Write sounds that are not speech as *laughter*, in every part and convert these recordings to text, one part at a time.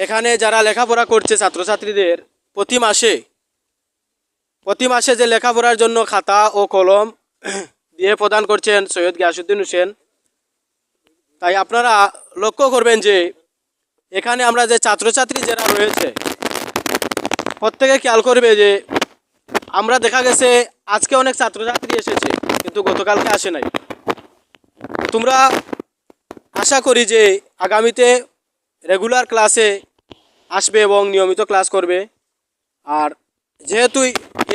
এখানে যারা লেখাপড়া করছে ছাত্রছাত্রীদের, প্রতি মাসে প্রতি মাসে যে লেখাপড়ার জন্য খাতা ও কলম *clears throat* দিয়ে প্রদান করছেন সৈয়দ গিয়াসুদ্দিন হোসেন, তাই আপনারা লক্ষ্য করবেন যে এখানে আমরা যে ছাত্রছাত্রী যারা রয়েছে, প্রত্যেকে খেয়াল করবে যে আমরা দেখা গেছে আজকে অনেক ছাত্রছাত্রী এসেছে, কিন্তু গতকালকে আসে নাই। তোমরা আশা করি যে আগামীতে রেগুলার ক্লাসে আসবে এবং নিয়মিত ক্লাস করবে। আর যেহেতু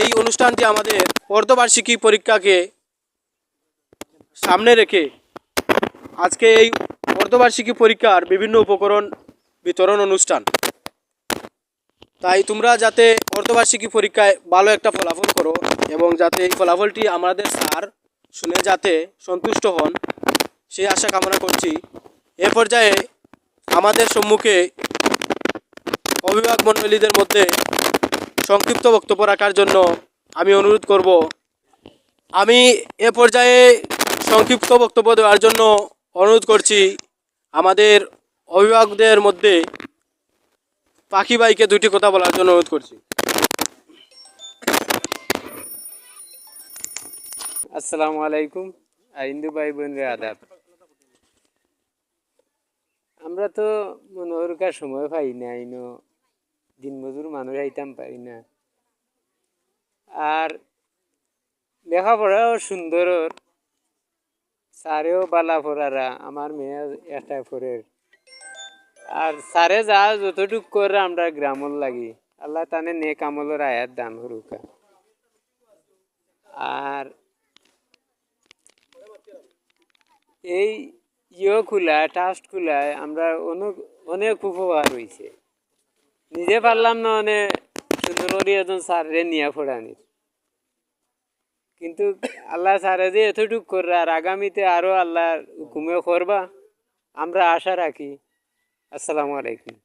এই অনুষ্ঠানটি আমাদের অর্ধবার্ষিকী পরীক্ষাকে সামনে রেখে আজকে এই অর্ধবার্ষিকী পরীক্ষার বিভিন্ন উপকরণ বিতরণ অনুষ্ঠান, তাই তোমরা যাতে অর্ধবার্ষিকী পরীক্ষায় ভালো একটা ফলাফল করো এবং যাতে এই ফলাফলটি আমাদের স্যার শুনে যাতে সন্তুষ্ট হন, সেই আশা কামনা করছি। এ পর্যায়ে আমাদের সম্মুখে অভিভাবক মণ্ডলীদের মধ্যে সংক্ষিপ্ত বক্তব্য রাখার জন্য আমি অনুরোধ করব। আমি এ পর্যায়ে সংক্ষিপ্ত বক্তব্য দেওয়ার জন্য অনুরোধ করছি, আমাদের অভিভাবকদের মধ্যে পাখি ভাইকে দুটি কথা বলার জন্য অনুরোধ করছি। আসসালামু আলাইকুম, হিন্দু ভাই বোনরা, আদাব। আমরা তো মনোহরকার সময় পাই না দিনমজুর মানুষ আইতাম পারি না। আর লেখাপড়াও সুন্দর সারেও বালা পড়ারা আমার মেয়ে একটা পড়ের আর স্যারে যা যতটুক করে আমরা গ্রামর লাগি। আল্লাহ তানে নে আমলের আয়াত দান হরুকা আর এই ইয়ে খোলা টাস্ট খোলায় আমরা অনেক অনেক উপকার হয়েছে নিজে পারলাম না মানে সুন্দর করে একজন স্যারে নিয়ে ফোড়ানির কিন্তু আল্লাহ স্যারে যে এতটুকু করে আর আগামীতে আরও আল্লাহর হুকুমে করবা, আমরা আশা রাখি। আসসালামু আলাইকুম।